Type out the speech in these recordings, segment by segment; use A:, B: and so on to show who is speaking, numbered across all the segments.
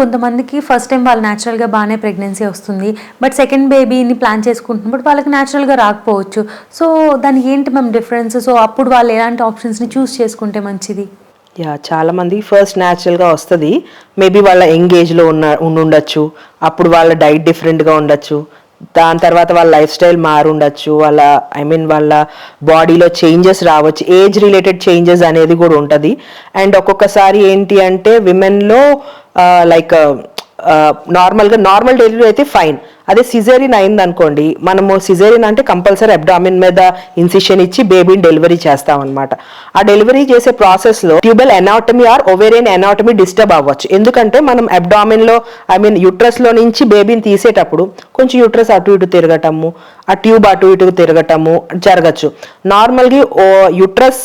A: కొంతమందికి first time వాళ్ళు న్యాచురల్గా బాగానే ప్రెగ్నెన్సీ వస్తుంది. బట్ సెకండ్ బేబీని ప్లాన్ చేసుకుంటున్నప్పుడు వాళ్ళకి న్యాచురల్గా రాకపోవచ్చు. సో దానికి ఏంటి మ్యామ్ డిఫరెన్స్ సో అప్పుడు వాళ్ళు ఎలాంటి ఆప్షన్స్ని చూస్ చేసుకుంటే మంచిది?
B: యా చాలామంది ఫస్ట్ న్యాచురల్గా వస్తుంది. మేబీ వాళ్ళ ఎంగేజ్లో ఉన్న ఉండుండొచ్చు. అప్పుడు వాళ్ళ డైట్ డిఫరెంట్గా ఉండొచ్చు. దాని తర్వాత వాళ్ళ లైఫ్ స్టైల్ మారుండొచ్చు. వాళ్ళ ఐ మీన్ వాళ్ళ బాడీలో చేంజెస్ రావచ్చు. ఏజ్ రిలేటెడ్ చేంజెస్ అనేది కూడా ఉంటుంది. అండ్ ఒక్కొక్కసారి ఏంటి అంటే విమెన్లో లైక్ నార్మల్గా నార్మల్ డెలివరీ అయితే ఫైన్ అదే సిజేరియన్ అయింది అనుకోండి మనము సిజేరియన్ అంటే కంపల్సరీ అబ్డామిన్ మీద ఇన్సిషన్ ఇచ్చి బేబీని డెలివరీ చేస్తాం అనమాట ఆ డెలివరీ చేసే ప్రాసెస్లో tubal anatomy or ovarian anatomy disturb అవ్వచ్చు. ఎందుకంటే మనం అబ్డామిన్లో ఐ మీన్ యుట్రస్లో నుంచి బేబీని తీసేటప్పుడు కొంచెం యుట్రస్ అటు ఇటు తిరగటము ఆ ట్యూబ్ అటు ఇటు తిరగటము జరగచ్చు. నార్మల్గా యుట్రస్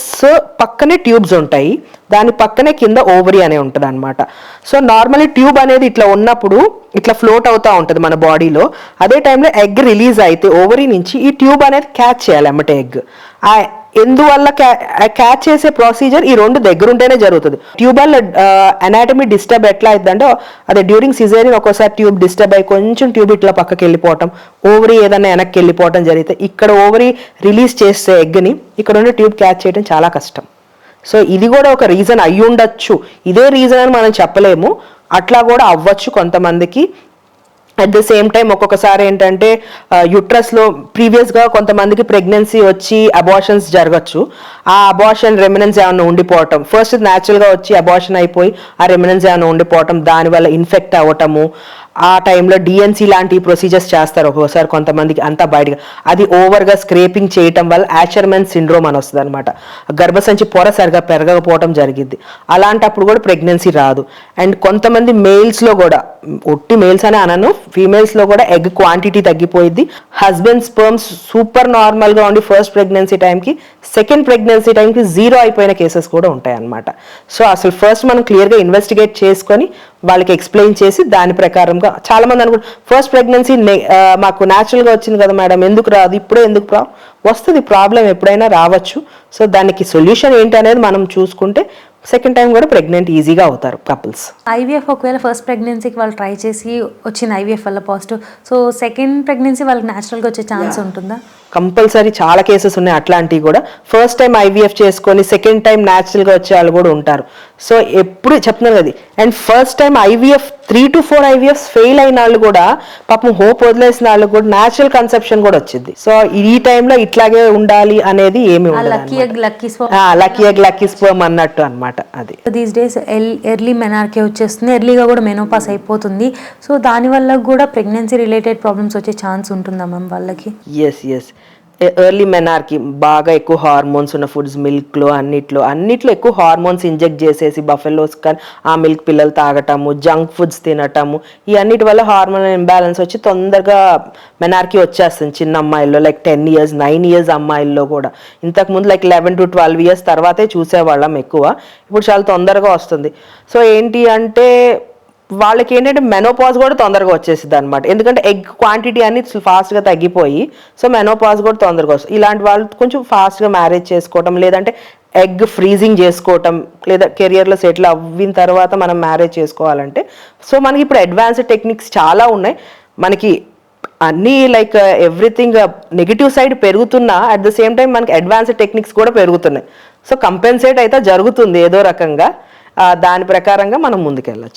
B: పక్కనే ట్యూబ్స్ ఉంటాయి దాని పక్కనే కింద ఓవరీ అనే ఉంటుంది అనమాట సో నార్మల్లీ ట్యూబ్ అనేది ఇట్లా ఉన్నప్పుడు ఇట్లా ఫ్లోట్ అవుతా ఉంటుంది మన బాడీలో అదే టైంలో ఎగ్ రిలీజ్ అయితే ఓవరీ నుంచి ఈ ట్యూబ్ అనేది క్యాచ్ చేయాలి అమ్మటే ఎగ్ ఆ ఎందువల్ల క్యాచ్ చేసే ప్రొసీజర్ ఈ రెండు దగ్గరుంటేనే జరుగుతుంది. ట్యూబల్ అనాటమీ డిస్టర్బ్ ఎట్లా అవుతుందంటే అదే డ్యూరింగ్ సిజేరియన్ ఒక్కోసారి ట్యూబ్ డిస్టర్బ్ అయ్యి కొంచెం ట్యూబ్ ఇట్లా పక్కకి వెళ్ళిపోవటం ఓవరీ ఏదైనా వెనక్కి వెళ్ళిపోవటం జరిగితే ఇక్కడ ఓవరీ రిలీజ్ చేసే ఎగ్ని ఇక్కడ ఉండే ట్యూబ్ క్యాచ్ చేయడం చాలా కష్టం. సో ఇది కూడా ఒక రీజన్ అయి ఉండొచ్చు ఇదే రీజన్ అని మనం చెప్పలేము. అట్లా కూడా అవ్వచ్చు కొంతమందికి. అట్ ద సేమ్ టైం ఒక్కొక్కసారి ఏంటంటే యుట్రస్లో ప్రీవియస్గా కొంతమందికి ప్రెగ్నెన్సీ వచ్చి అబార్షన్స్ జరగచ్చు. ఆ అబార్షన్ రెమినెన్స్ ఏమైనా ఉండిపోవటం. ఫస్ట్ న్యాచురల్గా వచ్చి అబార్షన్ అయిపోయి ఆ రెమినెన్స్ ఏమైనా ఉండిపోవటం దానివల్ల ఇన్ఫెక్ట్ అవ్వటము ఆ టైంలో డిఎన్సీ లాంటి ప్రొసీజర్స్ చేస్తారు. ఒక్కోసారి కొంతమందికి అంతా బయటగా అది ఓవర్గా స్క్రేపింగ్ చేయటం వల్ల యాచర్మెన్ సిండ్రోమ్ అని వస్తుంది అనమాట గర్భసంచి పొర సరిగా పెరగకపోవడం జరిగింది అలాంటప్పుడు కూడా ప్రెగ్నెన్సీ రాదు. అండ్ కొంతమంది మేల్స్లో కూడా ఒట్టి మేల్స్ అని అనను ఫీమేల్స్లో కూడా ఎగ్ క్వాంటిటీ తగ్గిపోయింది హస్బెండ్ స్పర్మ్స్ సూపర్ నార్మల్గా ఉండి ఫస్ట్ ప్రెగ్నెన్సీ టైంకి సెకండ్ ప్రెగ్నెన్సీ టైంకి జీరో అయిపోయిన కేసెస్ కూడా ఉంటాయన్నమాట. సో అసలు ఫస్ట్ మనం క్లియర్గా ఇన్వెస్టిగేట్ చేసుకొని వాళ్ళకి ఎక్స్ప్లెయిన్ చేసి దాని ప్రకారం ప్రకారంగా చాలా మంది అనుకుంటారు ఫస్ట్ ప్రెగ్నెన్సీ మాకు న్యాచురల్గా వచ్చింది కదా మేడం ఎందుకు రాదు? ఇప్పుడే ఎందుకు రా వస్తుంది ప్రాబ్లం ఎప్పుడైనా రావచ్చు. సో దానికి సొల్యూషన్ ఏంటి అనేది మనం చూసుకుంటే సెకండ్ టైం కూడా ప్రెగ్నెంట్ ఈజీగా అవుతారు కపుల్స్
A: ఐవీఎఫ్ ఒకవేళ ఫస్ట్ ప్రెగ్నెన్సీకి వాళ్ళు ట్రై చేసి వచ్చిన ఐవీఎఫ్ వల్ల పాజిటివ్ సో సెకండ్ ప్రెగ్నెన్సీ వాళ్ళకి న్యాచురల్గా వచ్చే ఛాన్స్ ఉంటుందా?
B: కంపల్సరీ చాలా కేసెస్ ఉన్నాయి అట్లాంటివి కూడా. ఫస్ట్ టైం ఐవీఎఫ్ చేసుకొని సెకండ్ టైం న్యాచురల్గా వచ్చే వాళ్ళు కూడా ఉంటారు. సో ఎప్పుడు చెప్తున్నాను కదా and first time IVF three to four IVF fail అయిన వాళ్ళు కూడా పాపం హోప్ వదిలేసిన వాళ్ళు కూడా న్యాచురల్ కన్సెప్షన్ కూడా వచ్చింది. సో ఈ టైంలో ఇట్లాగే ఉండాలి అనేది ఏమి
A: లక్కీ ఎగ్ లక్కీ స్పో
B: లక్కీ ఎగ్ లక్కీ స్పర్మ్ అన్నట్టు అన్నమాట అది.
A: దీస్ డేస్ ఎర్లీ మెనార్కే వచ్చేస్తుంది. ఎర్లీగా కూడా మెనోపాస్ అయిపోతుంది. సో దానివల్ల కూడా ప్రెగ్నెన్సీ రిలేటెడ్ ప్రాబ్లమ్స్ వచ్చే ఛాన్స్ ఉంటుందా మ్యామ్ వాళ్ళకి?
B: ఎస్ ఎస్ ఎర్లీ మెనార్కి బాగా ఎక్కువ హార్మోన్స్ ఉన్న ఫుడ్స్ మిల్క్లో అన్నిట్లో అన్నిట్లో ఎక్కువ హార్మోన్స్ ఇంజెక్ట్ చేసేసి బఫెలోస్ కానీ ఆ మిల్క్ పిల్లలు తాగటము జంక్ ఫుడ్స్ తినటము ఈ అన్నిటి వల్ల హార్మోన్ ఇంబ్యాలెన్స్ వచ్చి తొందరగా మెనార్కి వచ్చేస్తుంది చిన్న అమ్మాయిల్లో like ten years nine years అమ్మాయిల్లో కూడా. ఇంతకుముందు like eleven to twelve years తర్వాతే చూసేవాళ్ళం ఎక్కువ. ఇప్పుడు చాలా తొందరగా వస్తుంది. సో ఏంటి అంటే వాళ్ళకి ఏంటంటే మెనోపాజ్ కూడా తొందరగా వచ్చేసింది అనమాట ఎందుకంటే ఎగ్ క్వాంటిటీ అనేది ఫాస్ట్గా తగ్గిపోయి సో మెనోపాజ్ కూడా తొందరగా వస్తుంది. ఇలాంటి వాళ్ళు కొంచెం ఫాస్ట్గా మ్యారేజ్ చేసుకోవటం లేదంటే ఎగ్ ఫ్రీజింగ్ చేసుకోవటం లేదా కెరియర్లో సెటిల్ అవ్విన తర్వాత మనం మ్యారేజ్ చేసుకోవాలంటే సో మనకి ఇప్పుడు అడ్వాన్స్డ్ టెక్నిక్స్ చాలా ఉన్నాయి. మనకి అన్నీ లైక్ ఎవ్రీథింగ్ నెగిటివ్ సైడ్ పెరుగుతున్నా అట్ ద సేమ్ టైం మనకి అడ్వాన్స్డ్ టెక్నిక్స్ కూడా పెరుగుతున్నాయి. సో కంపెన్సేట్ అయితే జరుగుతుంది ఏదో రకంగా. దాని ప్రకారంగా మనం ముందుకెళ్ళచ్చు.